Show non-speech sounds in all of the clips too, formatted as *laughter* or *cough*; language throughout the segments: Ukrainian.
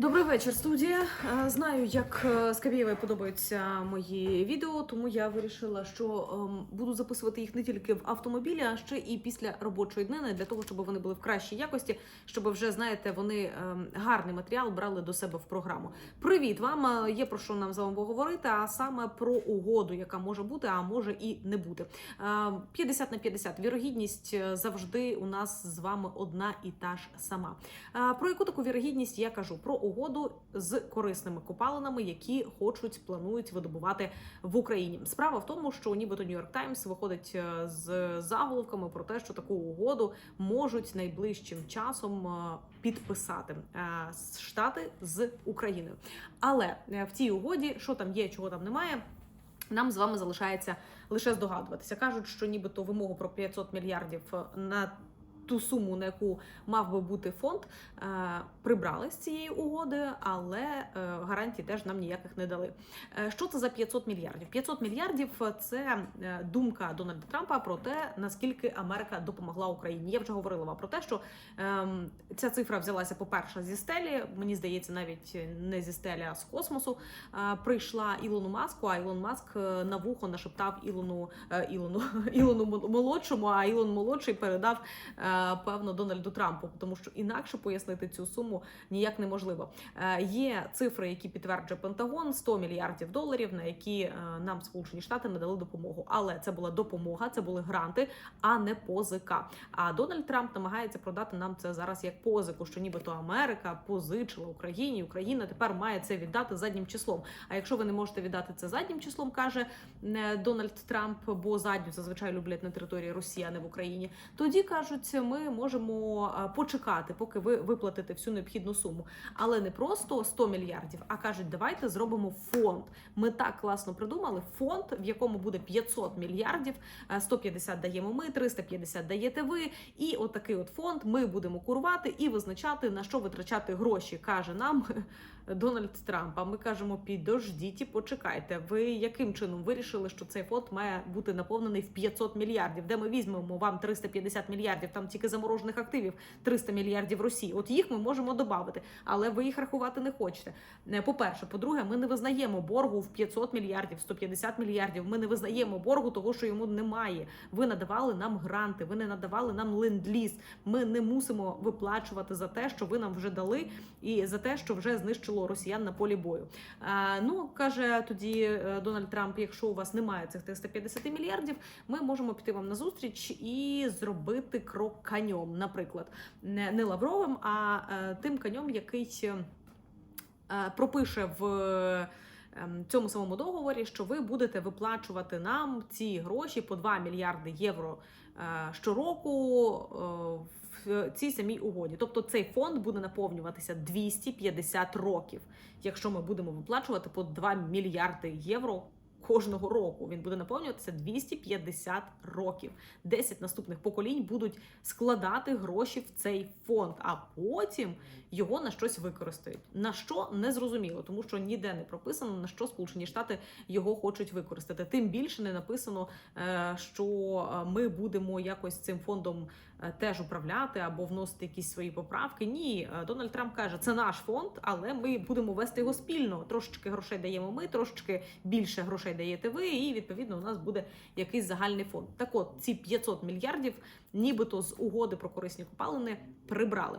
Добрий вечір, студія. Е, Знаю, як е, Скабєєвій подобаються мої відео, тому я вирішила, що ем, буду записувати їх не тільки в автомобілі, а ще і після робочої днини, для того, щоб вони були в кращій якості, щоб вже знаєте, вони ем, гарний матеріал брали до себе в програму. Привіт вам! Е, Є про що нам з вами поговорити, а саме про угоду, яка може бути, а може і не бути. Е, 50 на 50. Вірогідність завжди у нас з вами одна і та ж сама. Про яку таку вірогідність я кажу? Про угоду з корисними копалинами, які хочуть планують видобувати в Україні. Справа в тому, що нібито Нью-Йорк Таймс виходить е, з заголовками про те, що таку угоду можуть найближчим часом е, підписати е, Штати з Україною. Але в цій угоді, що там є, чого там немає. Нам з вами залишається лише здогадуватися. Кажуть, що нібито вимогу про 500 мільярдів на ту суму, на яку мав би бути фонд, е, прибрали з цієї угоди, але е, гарантій теж нам ніяких не дали. Е, Що це за 500 мільярдів? 500 мільярдів це думка Дональда Трампа про те, наскільки Америка допомогла Україні. Я вже говорила вам про те, що ем, ця цифра взялася, по-перше, зі стелі. Мені здається, навіть не зі стелі, а з космосу. Прийшла Ілону Маску, а Ілон Маск на вухо нашептав Ілону Ілону *laughs* Ілону молодшому, а Ілон молодший передав певно Дональду Трампу, тому що інакше пояснити цю суму ніяк неможливо. Е, Є цифри, які підтверджує Пентагон: 100 мільярдів доларів, на які е, нам Сполучені Штати надали допомогу. Але це була допомога, це були гранти, а не позика. А Дональд Трамп намагається продати нам це зараз як позику, що нібито Америка позичила Україні. Україна тепер має це віддати заднім числом. А якщо ви не можете віддати це заднім числом, каже е, Дональд Трамп, бо задню зазвичай люблять на території Росії, а не в Україні. Тоді кажуть, ми можемо е, почекати, поки ви виплатите всю необхідну суму. Але не просто 100 мільярдів, а кажуть, давайте зробимо фонд. Ми так класно придумали фонд, в якому буде 500 мільярдів, е, 150 даємо ми, 350 даєте ви. І отакий от фонд ми будемо курувати і визначати на що витрачати гроші, каже нам Дональд Трамп. А ми кажемо: підождіть і почекайте. Ви яким чином вирішили, що цей фонд має бути наповнений в 500 мільярдів? Де ми візьмемо вам 350 мільярдів? Там тільки заморожених активів 300 мільярдів Росії. От їх ми можемо додати, але ви їх рахувати не хочете. Е, По-перше, по-друге, ми не визнаємо боргу в 500 мільярдів, 150 мільярдів. Ми не визнаємо боргу того, що йому немає. Ви надавали нам гранти, ви не надавали нам ленд-ліз. Ми не мусимо виплачувати за те, що ви нам вже дали, і за те, що вже знищило росіян на полі бою. Е, ну каже тоді е, Дональд Трамп: якщо у вас немає цих 350 мільярдів, ми можемо піти вам на зустріч і зробити крок каньом, наприклад, не, лавровим, а е, тим каньом, який пропише в. ем, Цьому самому договорі, що ви будете виплачувати нам ці гроші по 2 мільярди євро щороку цій самій угоді. Тобто цей фонд буде наповнюватися 250 років, якщо ми будемо виплачувати по 2 мільярди євро. Кожного року він буде наповнюватися 250 років. 10 наступних поколінь будуть складати гроші в цей фонд, а потім його на щось використають. На що не зрозуміло, тому що ніде не прописано на що Сполучені Штати його хочуть використати. Тим більше не написано, е, що е, ми будемо якось цим фондом е, теж управляти або вносити якісь свої поправки. Ні, Дональд Трамп каже, це наш фонд, але ми будемо вести його спільно. Трошечки грошей даємо ми, трошечки більше грошей даєте ви, і відповідно у нас буде якийсь загальний фонд. Так от ці 500 мільярдів, нібито з угоди про корисні копалини, прибрали.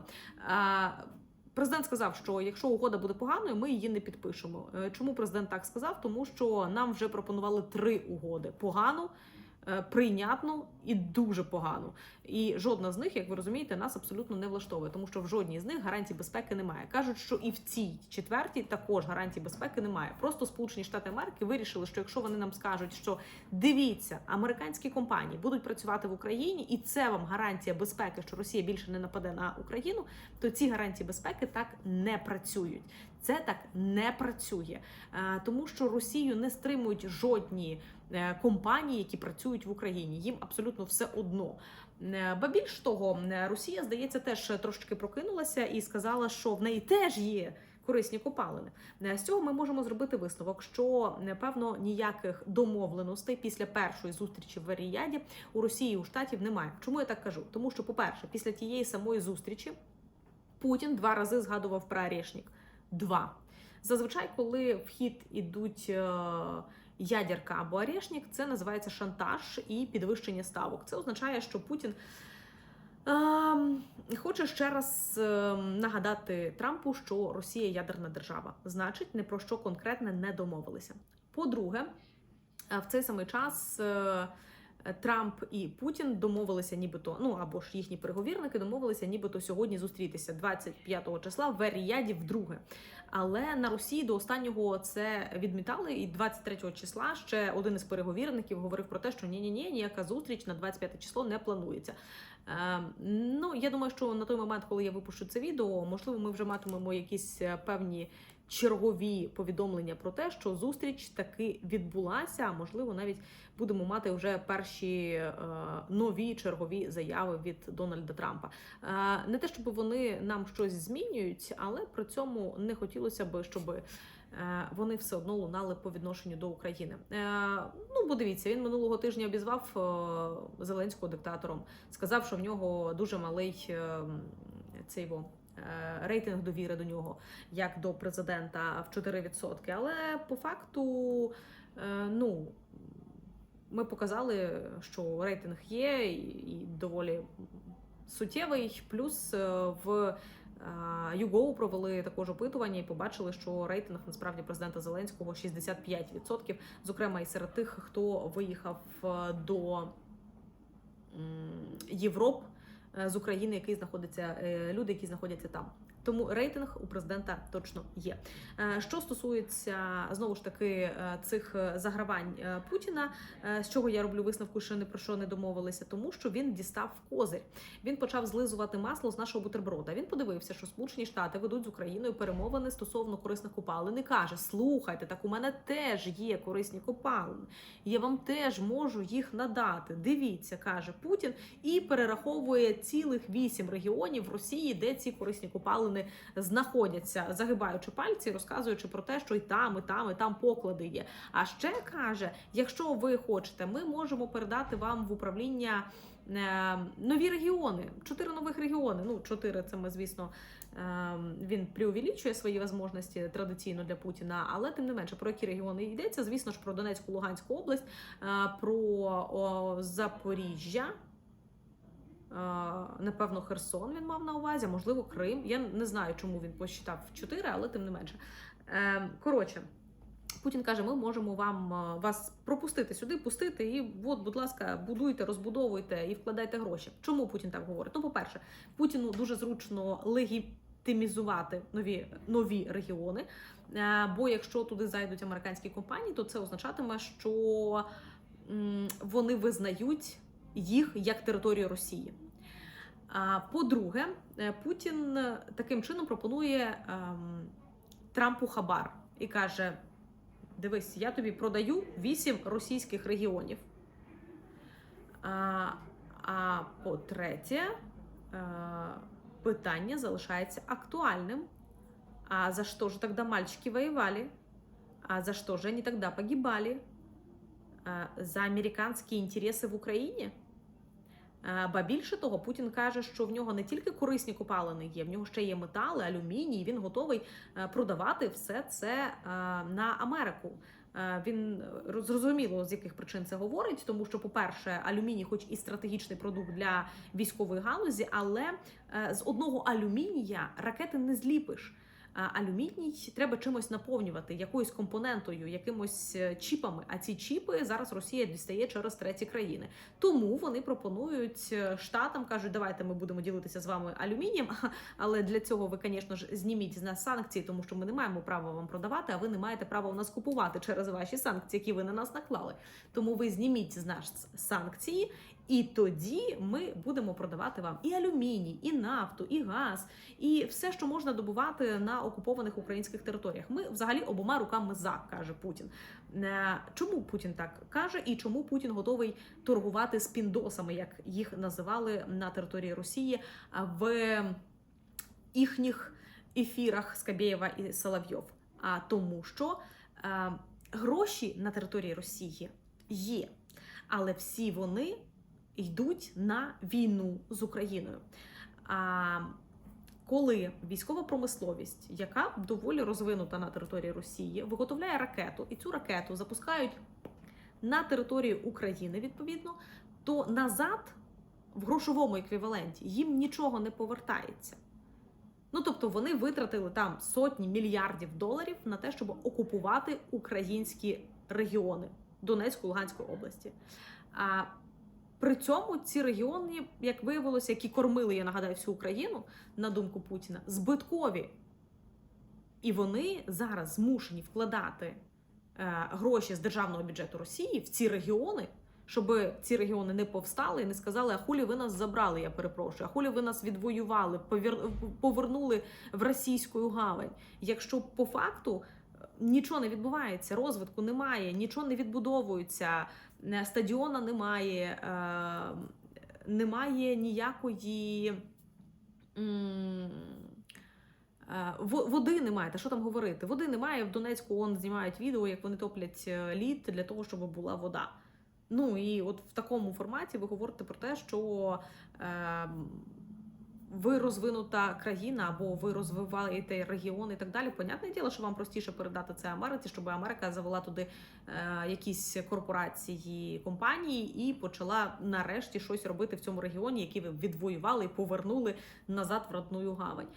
Президент сказав, що якщо угода буде поганою, ми її не підпишемо. Е, Чому президент так сказав? Тому що нам вже пропонували три угоди: погану, прийнятну і дуже погану. І жодна з них, як ви розумієте, нас абсолютно не влаштовує, тому що в жодній з них гарантій безпеки немає. Кажуть, що і в цій четвертій також гарантій безпеки немає. Просто Сполучені Штати Америки вирішили, що якщо вони нам скажуть, що дивіться, американські компанії будуть працювати в Україні, і це вам гарантія безпеки, що Росія більше не нападе на Україну, то ці гарантії безпеки так не працюють. Це так не працює, Е, тому що Росію не стримують жодні е, компанії, які працюють в Україні. Їм абсолютно все одно. Е, Ба більш того, е, Росія, здається, теж трошки прокинулася і сказала, що в неї теж є. Корисні копалини з цього ми можемо зробити висновок, що напевно ніяких домовленостей після першої зустрічі в Варіяді у Росії у штатів немає. Чому я так кажу? Тому що, по-перше, після тієї самої зустрічі Путін два рази згадував про Орешник. два. Зазвичай, коли в хід ідуть ядерка або орешник, це називається шантаж і підвищення ставок. Це означає, що Путін Хочу хоче ще раз ем, нагадати Трампу, що Росія ядерна держава. Значить, не про що конкретне не домовилися. По-друге, е, в цей самий час. Е, Трамп і Путін домовилися, нібито, ну або ж їхні переговірники домовилися, нібито сьогодні зустрітися 25 числа в Еріяді вдруге. Але на Росії до останнього це відмітали. І 23 числа ще один із переговірників говорив про те, що ні, ні, ні, ніяка зустріч на 25 число не планується. Е, ну я думаю, що на той момент, коли я випущу це відео, можливо, ми вже матимемо якісь е, певні. Чергові повідомлення про те, що зустріч таки відбулася. а Можливо, навіть будемо мати вже перші е, нові чергові заяви від Дональда Трампа. Е, не те, щоб вони нам щось змінюють, але при цьому не хотілося б, щоб е, вони все одно лунали по відношенню до України. Е, ну, бо дивіться, він минулого тижня обізвав е, Зеленського диктатором, сказав, що в нього дуже малий цей Рейтинг довіри до нього як до президента в 4%. Але по факту, е, ну ми показали, що рейтинг є і доволі суттєвий. Плюс е, в YouGo провели також опитування і побачили, що рейтинг насправді президента Зеленського 65%, зокрема і серед тих, хто виїхав е, до м, Європ е, з України, який знаходиться е, люди, які знаходяться там. Тому рейтинг у президента точно є. Е, Що стосується знову ж таки е, цих е, загравань Путіна, з чого я роблю висновку, що не про що не домовилися, тому що він дістав козир. Він почав злизувати масло з нашого бутерброда. Він подивився, що Сполучені Штати ведуть з Україною перемовини стосовно корисних копалин. І каже: слухайте, так у мене теж є корисні копалини. Я вам теж можу їх надати. Дивіться, каже Путін, і перераховує цілих вісім регіонів в Росії, де ці корисні копалини знаходяться, загибаючи пальці, розказуючи про те, що і там, і там, і там поклади є. А ще каже: якщо ви хочете, ми можемо передати вам в управління. е, Нові регіони, чотири нових регіони. Ну, чотири це ми, звісно, е, він преувеличує свої можливості традиційно для Путіна, але тим не менше про які регіони йдеться. Звісно ж, про Донецьку, Луганську область, е, про Запоріжжя. Напевно, Херсон він мав на увазі, можливо, Крим. Я не знаю, чому він посчитав 4, але тим не менше. Е, Коротше, Путін каже: ми можемо вам вас пропустити сюди, пустити, і от, будь ласка, будуйте, розбудовуйте і вкладайте гроші. Чому Путін так говорить? Ну, по-перше, Путіну дуже зручно легітимізувати нові, нові регіони. Е, Бо якщо туди зайдуть американські компанії, то це означатиме, що вони визнають їх як територію Росії. По-друге, е, Путін е, таким чином пропонує ем, Трампу хабар і каже: Дивись, я тобі продаю вісім російських регіонів. А, по-третє, е, питання залишається актуальним. А за что же тогда мальчики воевали? А за что же они тогда погибали? За американські інтереси в Україні? Ба більше того, Путін каже, що в нього не тільки корисні копалини є, в нього ще є метали, алюміній. Він готовий продавати все це на Америку. Він е, зрозуміло з яких причин це говорить, тому що, по-перше, алюміній, хоч і стратегічний продукт для військової галузі, але е, з одного алюмінія ракети не зліпиш. Алюміній треба чимось наповнювати, якоюсь компонентою, якимось е, чіпами. А ці чіпи зараз Росія дістає через треті країни. Тому вони пропонують е, штатам, кажуть, давайте ми будемо ділитися з вами алюмінієм. *laughs* Але для цього ви, звісно ж, зніміть з нас санкції, тому що ми не маємо права вам продавати, а ви не маєте права у нас купувати через ваші санкції, які ви на нас наклали. Тому ви зніміть з нас санкції, і тоді ми будемо продавати вам і алюміній, і нафту, і газ, і все, що можна добувати на окупованих українських територіях. Ми взагалі обома руками за каже Путін. Е, Чому Путін так каже, і чому Путін готовий торгувати з піндосами, як їх називали на території Росії в їхніх ефірах Скабєєва і Соловйов? А тому, що е, гроші на території Росії є, але всі вони йдуть на війну з Україною. А коли військова промисловість, яка доволі розвинута на території Росії, виготовляє ракету, і цю ракету запускають на територію України, відповідно, то назад в грошовому еквіваленті їм нічого не повертається. Ну тобто вони витратили там сотні мільярдів доларів на те, щоб окупувати українські регіони Донецької Луганської області. При цьому ці регіони, як виявилося, які кормили, я нагадаю, всю Україну, на думку Путіна, збиткові. І вони зараз змушені вкладати е, гроші з державного бюджету Росії в ці регіони, щоб ці регіони не повстали і не сказали, а хулі ви нас забрали, я перепрошую, а хулі ви нас відвоювали, повернули в російську гавань. Якщо по факту е, нічого не відбувається, розвитку немає, нічого не відбудовується, стадіона немає, е, немає ніякої. е, во- Води немає, та що там говорити? Води немає. В Донецьку он знімають відео, як вони топлять е, лід для того, щоб була вода. Ну і от в такому форматі ви говорите про те, що е, ви розвинута країна, або ви розвиваєте регіон і так далі. Понятне діло, що вам простіше передати це Америці, щоб Америка завела туди е, якісь корпорації, компанії і почала нарешті щось робити в цьому регіоні, який ви відвоювали і повернули назад в родную гавань.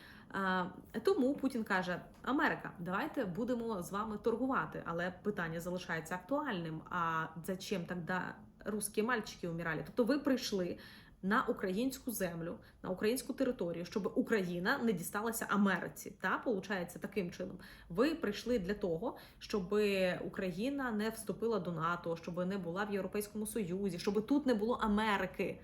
Е, Тому Путін каже: Америка, давайте будемо з вами торгувати. Але питання залишається актуальним. А зачем тоді русські мальчики умирали? Тобто, ви прийшли на українську землю, на українську територію, щоб Україна не дісталася Америці. Та получається таким чином. Ви прийшли для того, щоб Україна не вступила до НАТО, щоб не була в Європейському Союзі, щоб тут не було Америки.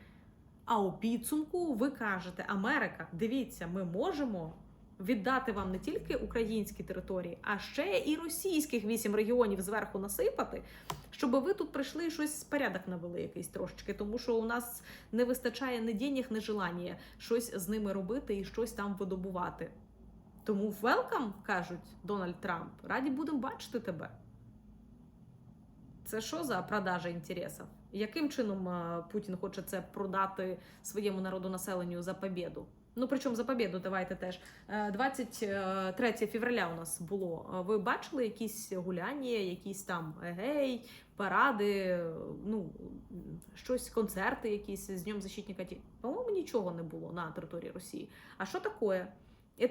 А у підсумку ви кажете: Америка, дивіться, ми можемо віддати вам не тільки українські території, а ще і російських вісім регіонів зверху насипати, щоб ви тут прийшли і щось порядок навели якийсь трошечки, тому що у нас не вистачає ні денег, ні желання щось з ними робити і щось там видобувати. Тому велкам, кажуть Дональд Трамп, раді будемо бачити тебе. Це що за продажа інтересів? Яким чином е, Путін хоче це продати своєму народу населенню за побіду? Ну причому за побіду давайте теж. Е, 23 февраля у нас було. Е, Ви бачили якісь гуляння, якісь там егей, паради, е, ну щось, концерти, якісь з Днем защитника Ті- По-моєму, нічого не було на території Росії. А що таке?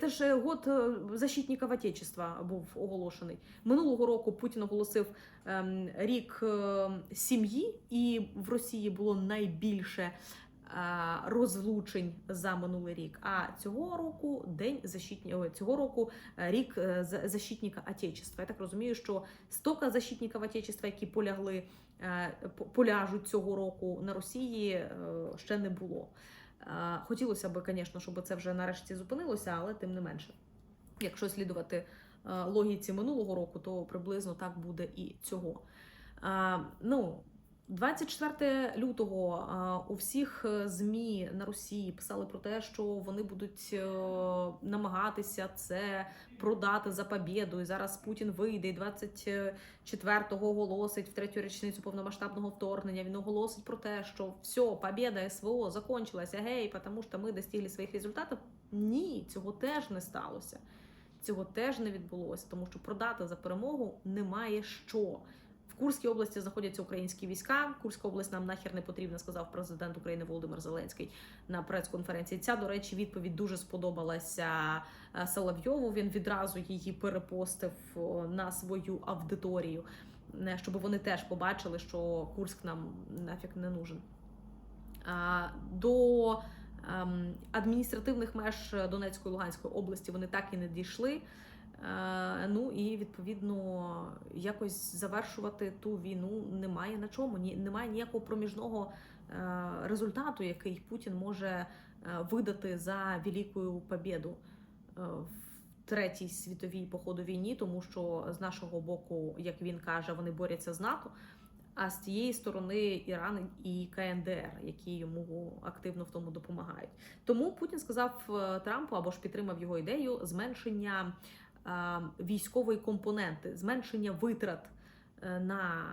Це ж год е, защитника Отечества був оголошений. Минулого року Путін оголосив ем, рік е, сім'ї, і в Росії було найбільше е, розлучень за минулий рік. А цього року день защитні... цього року е, рік е, защитника Отечества. Я так розумію, що стока защитників Отечества, які полягли, е, поляжуть цього року на Росії, е, ще не було. Е, Хотілося б, звісно, щоб це вже нарешті зупинилося, але тим не менше. Якщо слідувати е, логіці минулого року, то приблизно так буде і цього. Е, Ну, 24 лютого у всіх е, ЗМІ на Росії писали про те, що вони будуть е, намагатися це продати за побєду. І зараз Путін вийде і 24-го оголосить в третю річницю повномасштабного вторгнення. Він оголосить про те, що все, побєда СВО закончилася, гей, тому що ми достигли своїх результатів. Ні, цього теж не сталося. Цього теж не відбулося, тому що продати за перемогу немає що. Курській області знаходяться українські війська. Курська область нам нахер не потрібна, сказав президент України Володимир Зеленський на прес-конференції. Ця, до речі, відповідь дуже сподобалася е, Соловйову. Він відразу її перепостив на свою аудиторію, е, щоб вони теж побачили, що Курськ нам нафіг не нужен. До ем, адміністративних меж Донецької і Луганської області вони так і не дійшли. Е, Ну і відповідно якось завершувати ту війну немає на чому. Ні, немає ніякого проміжного е, результату, який Путін може е, видати за великою побєду е, в третій світовій походу війні, тому що з нашого боку, як він каже, вони борються з НАТО. А з тієї сторони Іран і КНДР, які йому активно в тому допомагають. Тому Путін сказав Трампу або ж підтримав його ідею зменшення військової компоненти, зменшення витрат е, на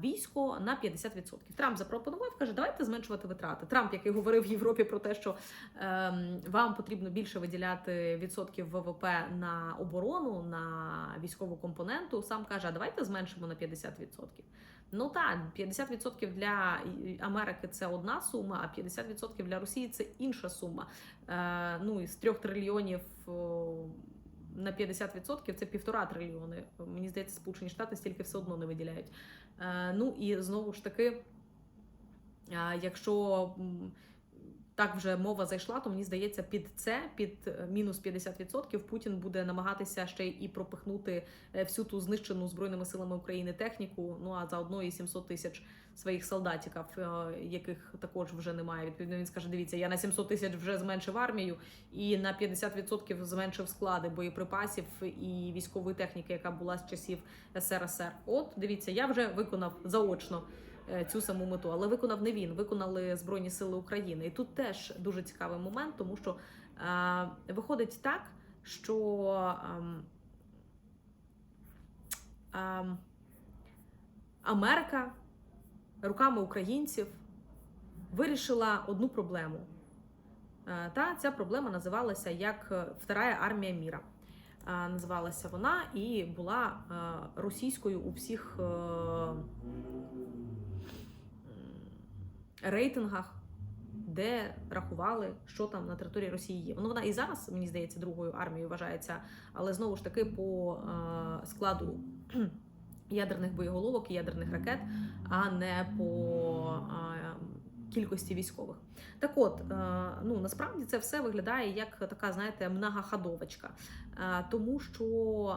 військо на 50%. Трамп запропонував, каже, давайте зменшувати витрати. Трамп, який говорив в Європі про те, що ем, вам потрібно більше виділяти відсотків ВВП на оборону, на військову компоненту, сам каже, а давайте зменшимо на 50%. Ну так, 50% для Америки це одна сума, а 50% для Росії це інша сума. Е, ну і з 3 трильйонів на 50% це півтора трильйони. Мені здається, Сполучені Штати стільки все одно не виділяють. Е, ну і знову ж таки, е, якщо так вже мова зайшла, то мені здається, під це, під е, мінус 50%, Путін буде намагатися ще і пропихнути е, всю ту знищену збройними силами України техніку. Ну а заодно і 700 тисяч своїх солдатиків, е, яких також вже немає. Відповідно, він скаже: дивіться, я на 700 тисяч вже зменшив армію і на 50% зменшив склади боєприпасів і військової техніки, яка була з часів СРСР. От дивіться, я вже виконав заочно цю саму мету, але виконав не він, виконали Збройні Сили України. І тут теж дуже цікавий момент, тому що е, виходить так, що ем, ем, Америка руками українців вирішила одну проблему. Е, Та ця проблема називалася як е, Вторая армія міра. Е, Називалася вона і була е, російською у всіх е, рейтингах, де рахували, що там на території Росії є. Ну, вона і зараз, мені здається, другою армією вважається, але знову ж таки по е, складу ядерних боєголовок і ядерних ракет, а не по е, кількості військових. Так от, е, ну насправді це все виглядає як така, знаєте, многоходовочка. Е, Тому що,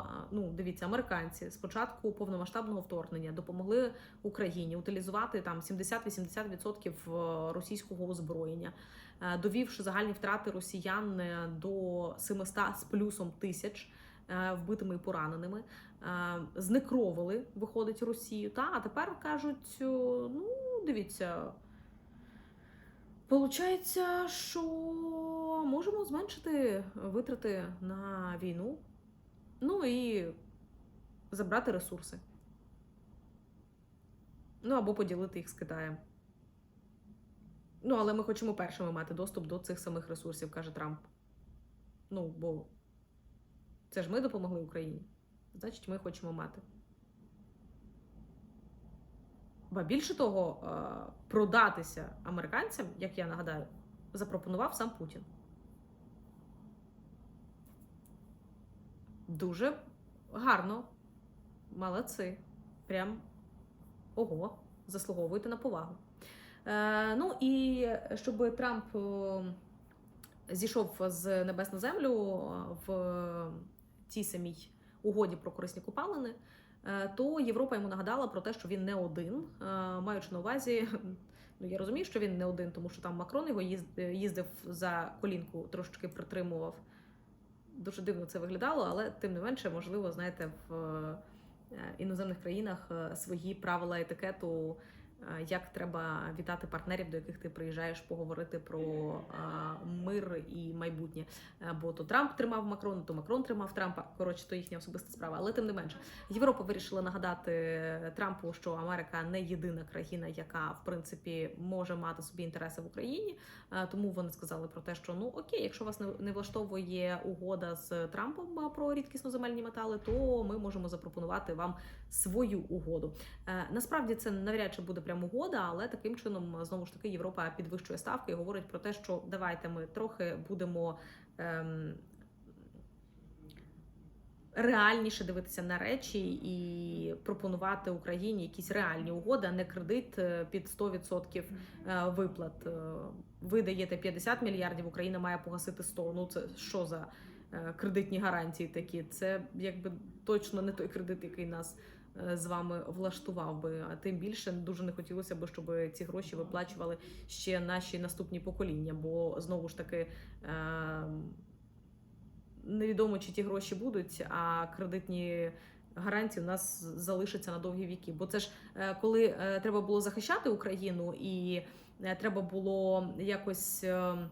е, ну дивіться, американці з початку повномасштабного вторгнення допомогли Україні утилізувати там 70-80% російського озброєння, довівши загальні втрати росіян до 700 з плюсом тисяч вбитими і пораненими. Знекровили, виходить Росію. Та а тепер кажуть: ну дивіться. Получається, що можемо зменшити витрати на війну, ну і забрати ресурси. Ну або поділити їх з Китаєм. Ну, але ми хочемо першими мати доступ до цих самих ресурсів, каже Трамп. Ну, бо це ж ми допомогли Україні. Значить, ми хочемо мати. Ба більше того, е, продатися американцям, як я нагадаю, запропонував сам Путін. Дуже гарно. Молодці. Прям ого, заслуговуєте на повагу. Е, ну і щоб Трамп е, зійшов з небес на землю в цій самій угоді про корисні копалини, е, то Європа йому нагадала про те, що він не один, е, маючи на увазі. Ну, я розумію, що він не один, тому що там Макрон його їздив за колінку, трошечки притримував. Дуже дивно це виглядало, але тим не менше, можливо, знаєте, в е, іноземних країнах е, свої правила етикету, е, як треба вітати партнерів, до яких ти приїжджаєш поговорити про е, мир і майбутнє. Е, Бо то Трамп тримав Макрона, то Макрон тримав Трампа. Коротше, то їхня особиста справа. Але тим не менше, Європа вирішила нагадати Трампу, що Америка не єдина країна, яка в принципі може мати собі інтереси в Україні. Е, Тому вони сказали про те, що ну окей, якщо вас не- влаштовує угода з Трампом е, про рідкісноземельні метали, то ми можемо запропонувати вам свою угоду. Е, Насправді це навряд чи буде прям угода, але таким чином знову ж таки Європа підвищує ставки і говорить про те, що давайте ми трохи будемо. Ем, Реальніше дивитися на речі і пропонувати Україні якісь реальні угоди, а не кредит е, під 100% е, виплат. Е, Ви даєте 50 мільярдів, Україна має погасити 100. Ну це що за е, кредитні гарантії такі? Це якби точно не той кредит, який нас е, з вами влаштував би. А тим більше дуже не хотілося б, щоб ці гроші виплачували ще наші наступні покоління, бо знову ж таки. е, Невідомо, чи ті гроші будуть, а кредитні гарантії у нас залишаться на довгі віки. Бо це ж е, коли е, треба було захищати Україну, і е, треба було якось е, е,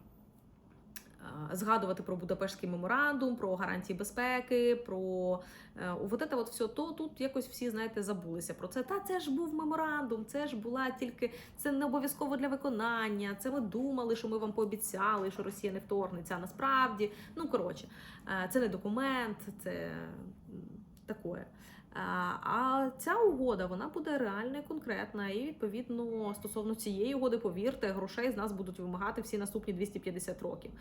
згадувати про Будапештський меморандум, про гарантії безпеки, про е, от це от все, то тут якось всі знаєте забулися про це. Та це ж був меморандум, це ж була тільки це не обов'язково для виконання. Це ми думали, що ми вам пообіцяли, що Росія не вторгнеться. А насправді, ну коротше, е, це не документ, це м, таке. А ця угода вона буде реальна і конкретна. І відповідно стосовно цієї угоди, повірте, грошей з нас будуть вимагати всі наступні 250 років.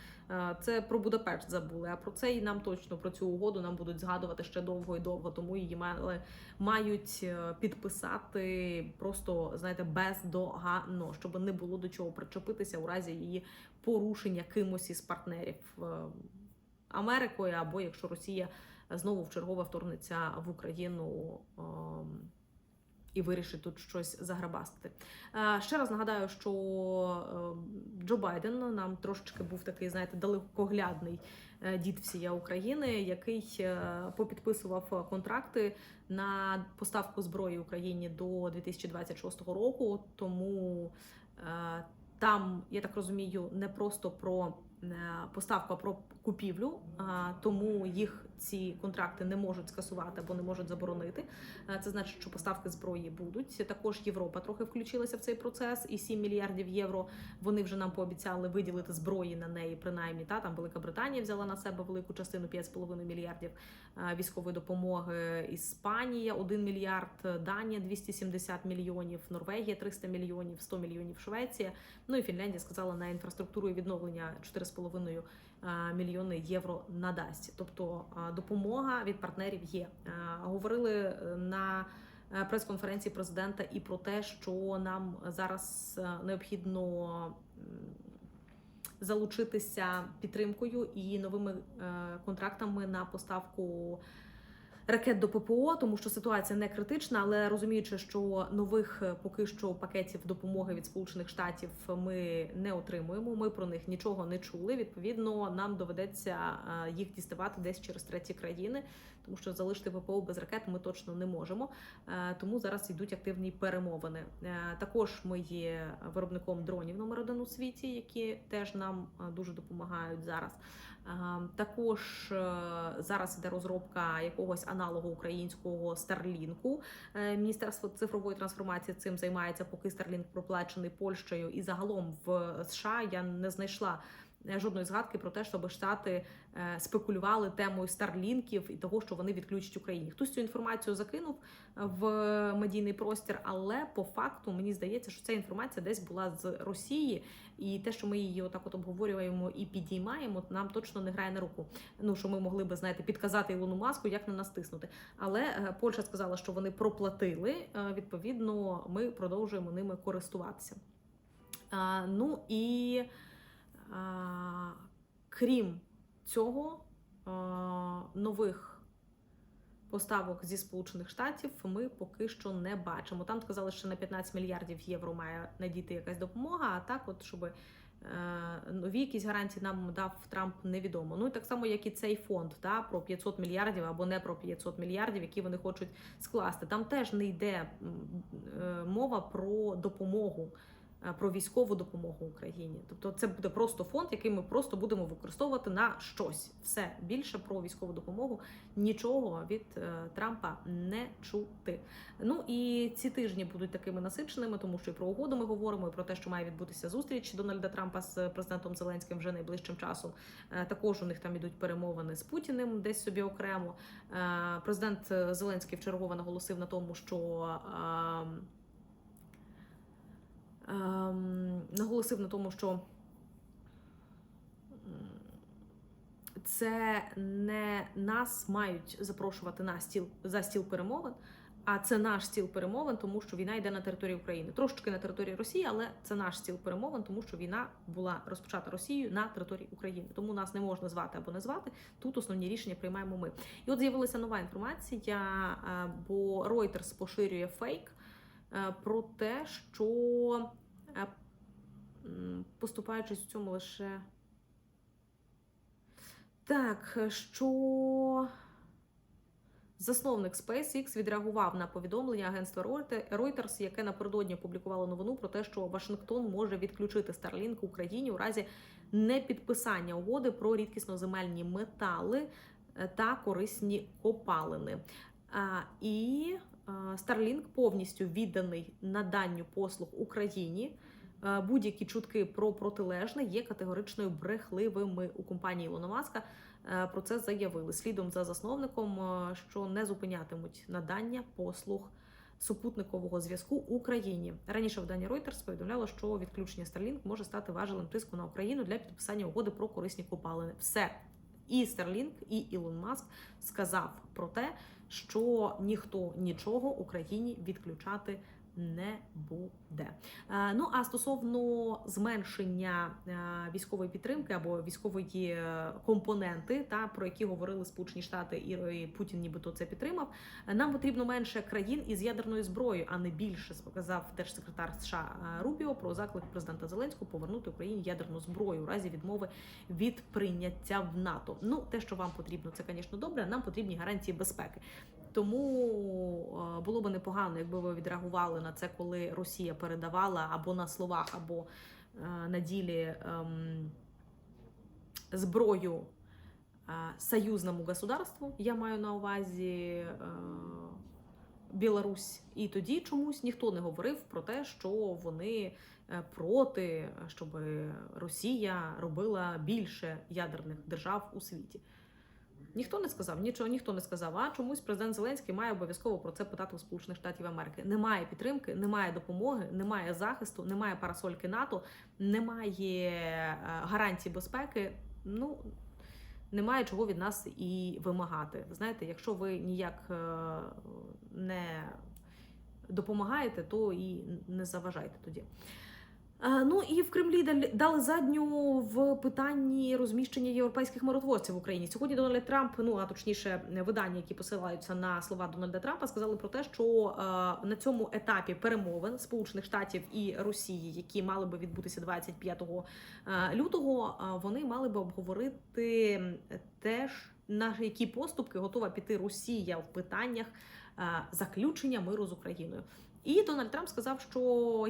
Це про Будапешт забули. А про це і нам точно про цю угоду нам будуть згадувати ще довго і довго. Тому її мали мають е, підписати просто знаєте бездоганно, щоб не було до чого причепитися у разі її порушення кимось із партнерів е, Америкою, або якщо Росія знову в чергове вторгнеться в Україну. ем, І вирішить тут щось заграбастити. Е, Ще раз нагадаю, що е, Джо Байден нам трошечки був такий, знаєте, далекоглядний е, дід всія України, який е, попідписував контракти на поставку зброї Україні до 2026 року. Тому там, я так розумію, не просто про поставку, а про купівлю, тому їх ці контракти не можуть скасувати або не можуть заборонити. Це значить, що поставки зброї будуть. Також Європа трохи включилася в цей процес, і 7 мільярдів євро вони вже нам пообіцяли виділити зброї на неї, принаймні. Та там Велика Британія взяла на себе велику частину 5,5 мільярдів військової допомоги. Іспанія 1 мільярд, Данія 270 мільйонів, Норвегія 300 мільйонів, 100 мільйонів Швеція. Ну і Фінляндія сказала на інфраструктуру і відновлення 4,5 е, мільйони євро надасть. Тобто допомога від партнерів є. Говорили е, на е, прес-конференції президента і про те, що нам зараз е, необхідно залучитися підтримкою і новими контрактами на поставку. Ракет до ППО, тому що ситуація не критична, але розуміючи, що нових е, поки що пакетів допомоги від Сполучених Штатів ми не отримуємо. Ми про них нічого не чули. Відповідно, нам доведеться е, їх діставати десь через треті країни, тому що залишити ППО без ракет ми точно не можемо. Е, Тому зараз йдуть активні перемовини. Е, Також ми є виробником дронів номер один у світі, які теж нам е, дуже допомагають зараз. Також зараз іде розробка якогось аналогу українського Старлінку. Міністерство цифрової трансформації цим займається, поки Старлінк проплачений Польщею. І загалом в США я не знайшла. Е, Жодної згадки про те, щоб штати е, спекулювали темою старлінків і того, що вони відключать Україні. Хтось цю інформацію закинув в медійний простір, але по факту мені здається, що ця інформація десь була з Росії, і те, що ми її отак от обговорюємо і підіймаємо, нам точно не грає на руку. Ну що ми могли би знаєте, підказати Ілону Маску, як на нас тиснути. Але е, Польща сказала, що вони проплатили. е, Відповідно, ми продовжуємо ними користуватися. Ну і крім цього, нових поставок зі Сполучених Штатів ми поки що не бачимо. Там сказали, що на 15 мільярдів євро має надійти якась допомога. А так, от щоб е, нові якісь гарантії нам дав Трамп, невідомо. Ну і так само, як і цей фонд, та про 500 мільярдів або не про 500 мільярдів, які вони хочуть скласти. Там теж не йде е, мова про допомогу. Е, Про військову допомогу Україні, тобто це буде просто фонд, який ми просто будемо використовувати на щось. Все більше про військову допомогу нічого від е, Трампа не чути. Ну і ці тижні будуть такими насиченими, тому що і про угоду ми говоримо, і про те, що має відбутися зустріч Дональда Трампа з президентом Зеленським вже найближчим часом. Е, Також у них там ідуть перемовини з Путіним десь собі окремо. Президент Зеленський вчергово наголосив на тому, що. Ем, наголосив на тому, що це не нас мають запрошувати на стіл за стіл перемовин, а це наш стіл перемовин, тому що війна йде на території України. Трошечки на території Росії, але це наш стіл перемовин, тому що війна була розпочата Росією на території України. Тому нас не можна звати або не звати. Тут основні рішення приймаємо ми. І от з'явилася нова інформація, е, бо Reuters поширює фейк про те, що е, поступаючись в цьому лише. Так, що засновник SpaceX відреагував на повідомлення агентства Reute- Reuters, яке напередодні опублікувало новину про те, що Вашингтон може відключити Starlink Україні у разі непідписання угоди про рідкісноземельні метали е, та корисні копалини. І Starlink повністю відданий наданню послуг Україні. Е, Будь-які чутки про протилежне є категорично брехливими у компанії Ілона Маска. Е, Про це заявили слідом за засновником, е, що не зупинятимуть надання послуг супутникового зв'язку Україні. Раніше видання Reuters повідомляло, що відключення Starlink може стати важелем тиску на Україну для підписання угоди про корисні копалини. Все і Starlink, і Ілон Маск сказав про те, що ніхто нічого Україні відключати не буде. Е, Ну а стосовно зменшення е, військової підтримки або військової е, компоненти, та про які говорили Сполучені Штати і Путін, нібито це підтримав. Нам потрібно менше країн із ядерною зброєю, а не більше, сказав держсекретар США Рубіо про заклик президента Зеленського повернути Україні ядерну зброю у разі відмови від прийняття в НАТО. Ну те, що вам потрібно, це, звісно, добре. Нам потрібні гарантії безпеки. Тому було би непогано, якби ви відреагували на це, коли Росія передавала або на словах, або е, на ділі ем, зброю е, союзному государству. Я маю на увазі е, Білорусь. І тоді чомусь ніхто не говорив про те, що вони проти, щоб Росія робила більше ядерних держав у світі. Ніхто не сказав, нічого ніхто не сказав. А чомусь президент Зеленський має обов'язково про це питати у Сполучених Штатів Америки. Немає підтримки, немає допомоги, немає захисту, немає парасольки НАТО, немає е, гарантій безпеки. Ну немає чого від нас і вимагати. Знаєте, якщо ви ніяк е, не допомагаєте, то і не заважайте тоді. Ну і в Кремлі дали- задню в питанні розміщення європейських миротворців в Україні. Сьогодні Дональд Трамп, ну а точніше, видання, які посилаються на слова Дональда Трампа, сказали про те, що на цьому етапі перемовин Сполучених Штатів і Росії, які мали би відбутися 25 е, лютого, вони мали би обговорити теж на які поступки готова піти Росія в питаннях заключення миру з Україною. І Дональд Трамп сказав, що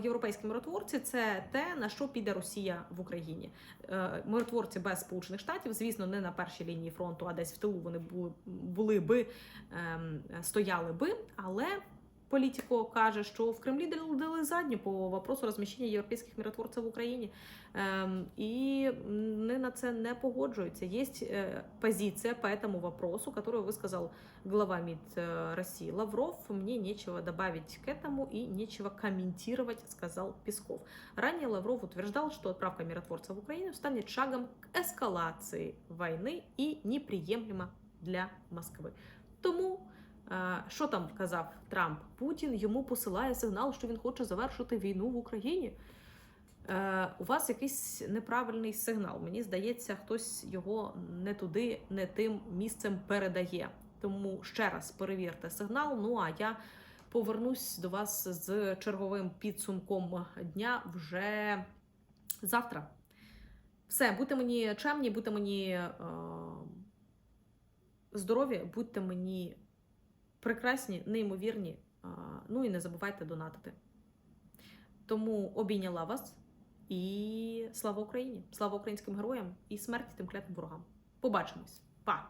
європейські миротворці це те, на що піде Росія в Україні. Е, Миротворці без Сполучених Штатів, звісно, не на першій лінії фронту, а десь в тилу вони були, були би ем, стояли би. Але Політіко каже, що в Кремлі дали- дали задню по вопросу розміщення європейських миротворців в Україні. Ем, і вони на це не погоджуються. Є е, позиція по этому вопросу, которую высказал глава МИД э, России Лавров. Мне нечего добавить к этому и нечего комментировать, сказал Песков. Ранее Лавров утверждал, что отправка миротворцев в Украину станет шагом к эскалации войны и неприемлемо для Москви. Тому е, що там казав Трамп? Путін йому посилає сигнал, що він хоче завершити війну в Україні. Е, у вас якийсь неправильний сигнал. Мені здається, хтось його не туди, не тим місцем передає. Тому ще раз перевірте сигнал. Ну а я повернусь до вас з черговим підсумком дня вже завтра. Все, будьте мені чемні, будьте мені е, здорові, будьте мені прекрасні, неймовірні. ну і не забувайте донатити. Тому обійняла вас. І слава Україні! Слава українським героям і смерті тим клятим ворогам. Побачимось. Па!